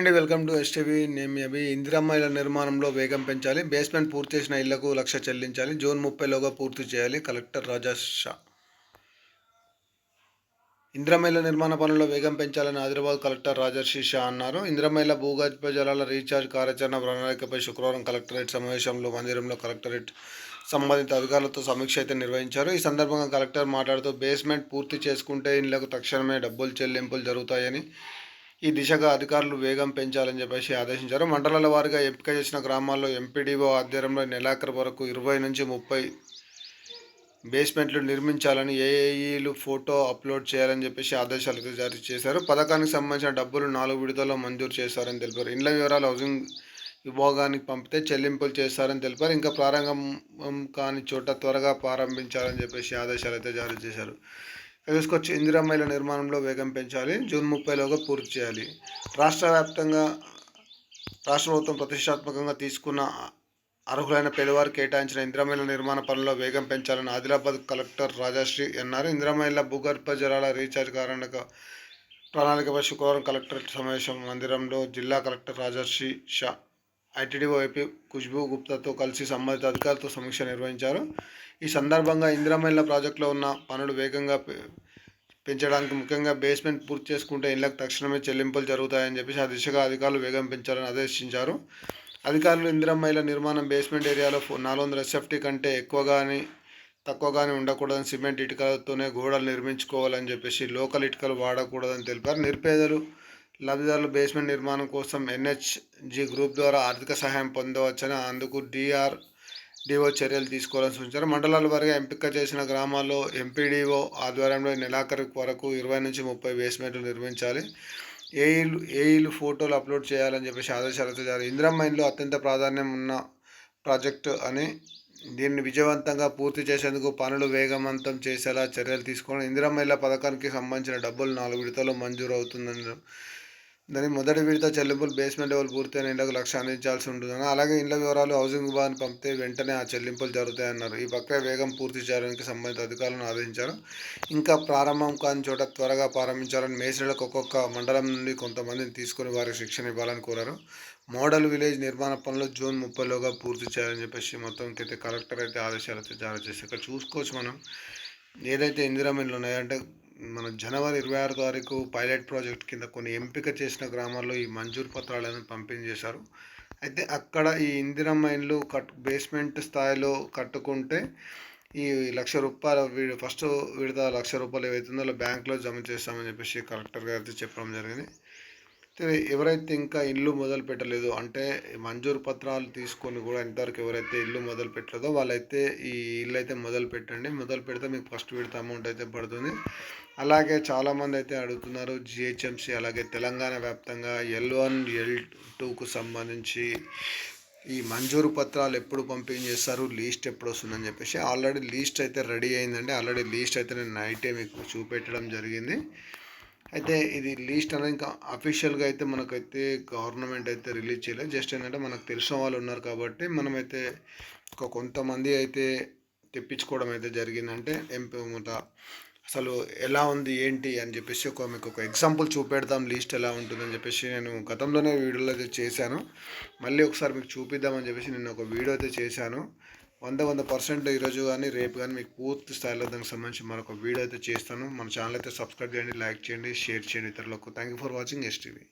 అండి welcome to STV. నేను అవి ఇందిరమ్మ ఇళ్ళ నిర్మాణంలో వేగం పెంచాలి. బేస్మెంట్ పూర్తి చేసిన ఇళ్ళకు లక్ష చెల్లించాలి. జూన్ ముప్పైలోగా పూర్తి చేయాలి. కలెక్టర్ రాజా షా. ఇంద్రమైల నిర్మాణ పనుల్లో వేగం పెంచాలని హైదరాబాద్ కలెక్టర్ రాజర్షి షా అన్నారు. ఇంద్రమైల భూగర్భ జలాల రీఛార్జ్ కార్యాచరణ ప్రణాళికపై శుక్రవారం కలెక్టరేట్ సమావేశంలో మందిరంలో కలెక్టరేట్ సంబంధిత అధికారులతో సమీక్ష అయితే నిర్వహించారు. ఈ సందర్భంగా కలెక్టర్ మాట్లాడుతూ బేస్మెంట్ పూర్తి చేసుకుంటే ఇళ్ళకు తక్షణమే డబ్బులు చెల్లింపులు జరుగుతాయని ఈ దిశగా అధికారులు వేగం పెంచాలని చెప్పేసి ఆదేశించారు. మండలాల వారిగా ఎంపిక చేసిన గ్రామాల్లో ఎంపీడీఓ ఆధ్వర్యంలో నెలాఖరు వరకు ఇరవై నుంచి ముప్పై బేస్మెంట్లు నిర్మించాలని ఏఏఈలు ఫోటో అప్లోడ్ చేయాలని చెప్పేసి ఆదేశాలు జారీ చేశారు. పథకానికి సంబంధించిన డబ్బులు నాలుగు విడతల్లో మంజూరు చేశారని తెలిపారు. ఇండ్ల వివరాలు హౌసింగ్ విభాగానికి పంపితే చెల్లింపులు చేస్తారని తెలిపారు. ఇంకా ప్రారంభం కాని చోట త్వరగా ప్రారంభించాలని చెప్పేసి ఆదేశాలు అయితే జారీ చేశారు. తీసుకొచ్చి ఇందిరామైల నిర్మాణంలో వేగం పెంచాలి. జూన్ ముప్పైలోగా పూర్తి చేయాలి. రాష్ట్ర వ్యాప్తంగా రాష్ట్ర ప్రభుత్వం ప్రతిష్టాత్మకంగా తీసుకున్న అర్హులైన పేదవారు కేటాయించిన ఇందిరామైల నిర్మాణ పనుల్లో వేగం పెంచాలని ఆదిలాబాద్ కలెక్టర్ రాజాశ్రీ అన్నారు. ఇందిరామైల భూగర్భ జలాల రీఛార్జ్ కారణంగా ప్రణాళికపై శుక్రవారం కలెక్టర్ సమావేశం మందిరంలో జిల్లా collector Rajarshi Shah ITDO AP Khushboo గుప్తాతో కలిసి సంబంధిత అధికారులతో సమీక్ష నిర్వహించారు. ఈ సందర్భంగా ఇందిరామైళ్ళ ప్రాజెక్టులో ఉన్న పనులు వేగంగా పెంచడానికి ముఖ్యంగా బేస్మెంట్ పూర్తి చేసుకుంటే ఇళ్ళకు తక్షణమే చెల్లింపులు జరుగుతాయని చెప్పేసి ఆ దిశగా అధికారులు వేగం పెంచాలని ఆదేశించారు. అధికారులు ఇందిరమ్మైల నిర్మాణం బేస్మెంట్ ఏరియాలో నాలుగు వందల ఎస్ఎఫ్టీ కంటే ఎక్కువగాని తక్కువగానే ఉండకూడదని సిమెంట్ ఇటుకలతోనే గోడలు నిర్మించుకోవాలని చెప్పేసి లోకల్ ఇటుకలు వాడకూడదని తెలిపారు. నిరుపేదలు లబ్ధిదారులు బేస్మెంట్ నిర్మాణం కోసం ఎన్హెచ్జి గ్రూప్ ద్వారా ఆర్థిక సహాయం పొందవచ్చని అందుకు డిఆర్ డిఓ చర్యలు తీసుకోవాలని సూచించారు. మండలాల వారిగా ఎంపిక చేసిన గ్రామాల్లో ఎంపీడీఓ ఆధ్వర్యంలో నెలాఖరు వరకు ఇరవై నుంచి ముప్పై బేస్మెంట్లు నిర్మించాలి. ఏఈలు ఏఈలు ఫోటోలు అప్లోడ్ చేయాలని చెప్పేసి ఆదేశాలతో జారీ. ఇందిరమ్మ ఇంట్లో అత్యంత ప్రాధాన్యం ఉన్న ప్రాజెక్టు అని దీన్ని విజయవంతంగా పూర్తి చేసేందుకు పనులు వేగవంతం చేసేలా చర్యలు తీసుకోవడం ఇందిరమ్మ ఇళ్ళ పథకానికి సంబంధించిన డబ్బులు నాలుగు విడతలు మంజూరు అవుతుందని దాని మొదటి విడత చెల్లింపులు బేస్మెంట్ లెవెల్ పూర్తయిన ఇళ్ళకు లక్ష అందించాల్సి ఉంటుందని అలాగే ఇళ్ళ వివరాలు హౌసింగ్ విభాగాన్ని పంపితే వెంటనే ఆ చెల్లింపులు జరుగుతాయన్నారు. ఈ ప్రక్రియ వేగం పూర్తి చేయడానికి సంబంధిత అధికారులను ఆదేశించారు. ఇంకా ప్రారంభం కాని చోట త్వరగా ప్రారంభించాలని మేసినలకు ఒక్కొక్క మండలం నుండి కొంతమందిని తీసుకుని వారికి శిక్షణ ఇవ్వాలని కోరారు. మోడల్ విలేజ్ నిర్మాణ పనులు జూన్ ముప్పైలోగా పూర్తి చేయాలని చెప్పేసి మొత్తం అయితే కలెక్టర్ అయితే ఆదేశాలు అయితే జారీ చేసి ఇక్కడ చూసుకోవచ్చు మనం ఏదైతే ఇందిరామిన్లు ఉన్నాయంటే మన జనవరి ఇరవై ఆరు తారీఖు పైలట్ ప్రాజెక్ట్ కింద కొన్ని ఎంపిక చేసిన గ్రామాల్లో ఈ మంజూరు పత్రాలను పంపిణీ చేశారు. అయితే అక్కడ ఈ ఇందిరమ్మ ఇండ్లు కట్ బేస్మెంట్ స్థాయిలో కట్టుకుంటే ఈ లక్ష రూపాయలు ఫస్ట్ విడత లక్ష రూపాయలు ఏవైతుందో బ్యాంక్లో జమ చేస్తామని చెప్పేసి కలెక్టర్ గారు చెప్పడం జరిగింది. ఎవరైతే ఇంకా ఇల్లు మొదలు పెట్టలేదు అంటే మంజూరు పత్రాలు తీసుకొని కూడా ఇంతవరకు ఎవరైతే ఇల్లు మొదలు పెట్టలేదో వాళ్ళైతే ఈ ఇల్లు అయితే మొదలు పెట్టండి. మొదలు పెడితే మీకు ఫస్ట్ విడత అమౌంట్ అయితే పడుతుంది. అలాగే చాలామంది అయితే అడుగుతున్నారు జిహెచ్ఎంసీ అలాగే తెలంగాణ వ్యాప్తంగా ఎల్ వన్ ఎల్ టూకు సంబంధించి ఈ మంజూరు పత్రాలు ఎప్పుడు పంపిణీ చేస్తారు లీస్ట్ ఎప్పుడు వస్తుందని చెప్పేసి ఆల్రెడీ లీస్ట్ అయితే రెడీ అయిందండి. ఆల్రెడీ లీస్ట్ అయితే నేను నైటే మీకు చూపెట్టడం జరిగింది. అయితే ఇది లీస్ట్ అనేది ఇంకా అఫీషియల్గా అయితే మనకైతే గవర్నమెంట్ అయితే రిలీజ్ చేయలేదు. జస్ట్ ఏంటంటే మనకు తెలిసిన వాళ్ళు ఉన్నారు కాబట్టి మనమైతే ఒక కొంతమంది అయితే తెప్పించుకోవడం అయితే జరిగిందంటే ఎంపీ అసలు ఎలా ఉంది ఏంటి అని చెప్పేసి ఒక మీకు ఒక ఎగ్జాంపుల్ చూపెడతాం. లీస్ట్ ఎలా ఉంటుందని చెప్పేసి నేను గతంలోనే వీడియోలో అయితే చేశాను. మళ్ళీ ఒకసారి మీకు చూపిద్దామని చెప్పేసి నేను ఒక వీడియో అయితే చేశాను. వంద వంద పర్సెంట్ ఈరోజు కానీ రేపు కానీ మీకు పూర్తి స్థాయిలో దానికి సంబంధించి మరొక వీడియో అయితే చేస్తాను. మన ఛానల్ అయితే సబ్స్క్రైబ్ చేయండి లైక్ చేయండి షేర్ చేయండి ఇతరులకు. Thank you for watching STV